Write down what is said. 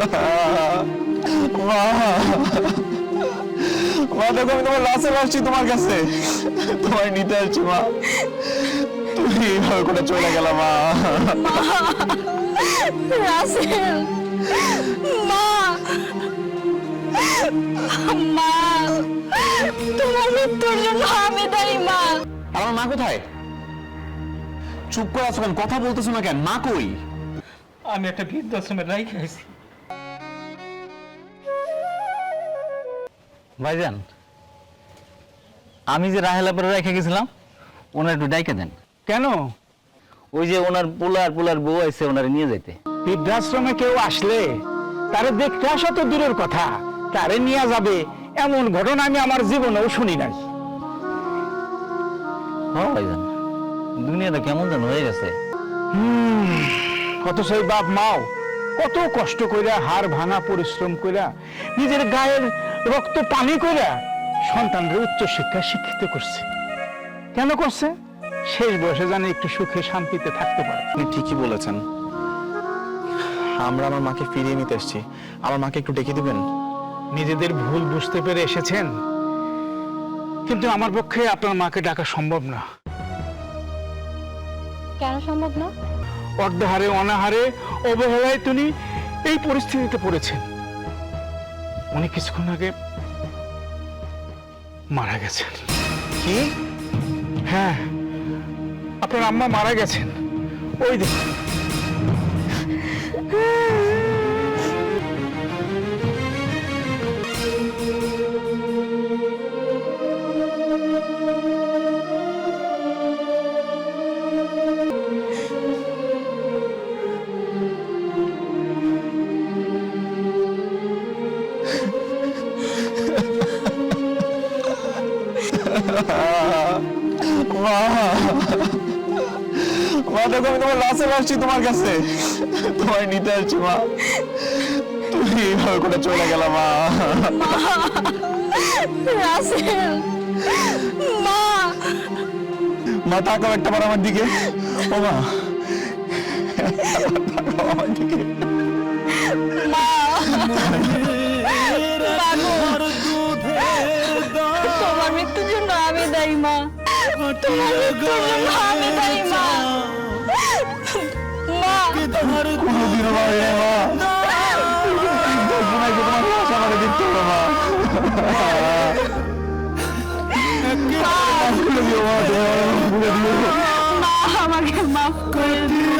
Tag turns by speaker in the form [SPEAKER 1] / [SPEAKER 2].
[SPEAKER 1] মা দেখো আমি তোমার লাশে তোমার কাছে তোমার নিতে আসছি মা তুমি এইভাবে করে চলে গেলা মা
[SPEAKER 2] তোমার আমি দায়ী মা
[SPEAKER 1] আমার মা কোথায় চুপ করে আছো কথা বলতেছো না কেন কই
[SPEAKER 3] আমি একটা বৃদ্ধাশ্রমে রাই খাইছি
[SPEAKER 4] ভাইজান আমি যে রাহেলা পরে রেখে গেছিলাম ওনার একটু ডাইকে দেন।
[SPEAKER 5] কেন?
[SPEAKER 4] ওই যে ওনার পোলার পোলার বউ আছে ওনারে নিয়ে যাইতে।
[SPEAKER 5] বৃদ্ধাশ্রমে কেউ আসলে তারে দেখতে আসা তো দূরের কথা তারে নিয়ে যাবে এমন ঘটনা আমি আমার জীবনেও শুনি নাই।
[SPEAKER 4] হ ভাইজান দুনিয়াটা কেমন যেন হয়ে গেছে।
[SPEAKER 5] হম কত সেই বাপ মাও কত কষ্ট কইরা হাড় ভাঙা পরিশ্রম কইরা নিজের গায়ের রক্ত পানি কইরা সন্তানদের উচ্চ শিক্ষা শিক্ষিত করছে। কেন করছে? শেষ বয়সে জানে একটু সুখে শান্তিতে থাকতে পারে।
[SPEAKER 1] আপনি ঠিকই বলেছেন। আমরা আমার মাকে ফিরিয়ে নিতে এসেছি। আমার মাকে একটু ডেকে দিবেন?
[SPEAKER 5] নিজেদের ভুল বুঝতে পেরে এসেছেন। কিন্তু আমার পক্ষে আপনার মাকে ডাকা সম্ভব না।
[SPEAKER 2] কেন সম্ভব না?
[SPEAKER 5] অর্ধহারে অনাহারে অবহেলায় তিনি এই পরিস্থিতিতে পড়েছেন। উনি কিছুক্ষণ আগে মারা গেছেন।
[SPEAKER 1] কি?
[SPEAKER 5] হ্যাঁ আপনার আম্মা মারা গেছেন। ওই দেখুন।
[SPEAKER 1] মা মা দেখো আমি তোমার লাশে আসছি তোমার কাছে তোমার নিতে আসছি মা তুমি এইভাবে করে চলে গেলা মা
[SPEAKER 2] রাসেল মা
[SPEAKER 1] মা তাকাও একটা বার আমার দিকে ও মা আমার দিকে
[SPEAKER 2] তাই মা। আমি তাই মা। মা।
[SPEAKER 1] কোনোদিন পারবে না মা? তোমায় তোমার ভাষা মা আমাকে মাফ করে দিও।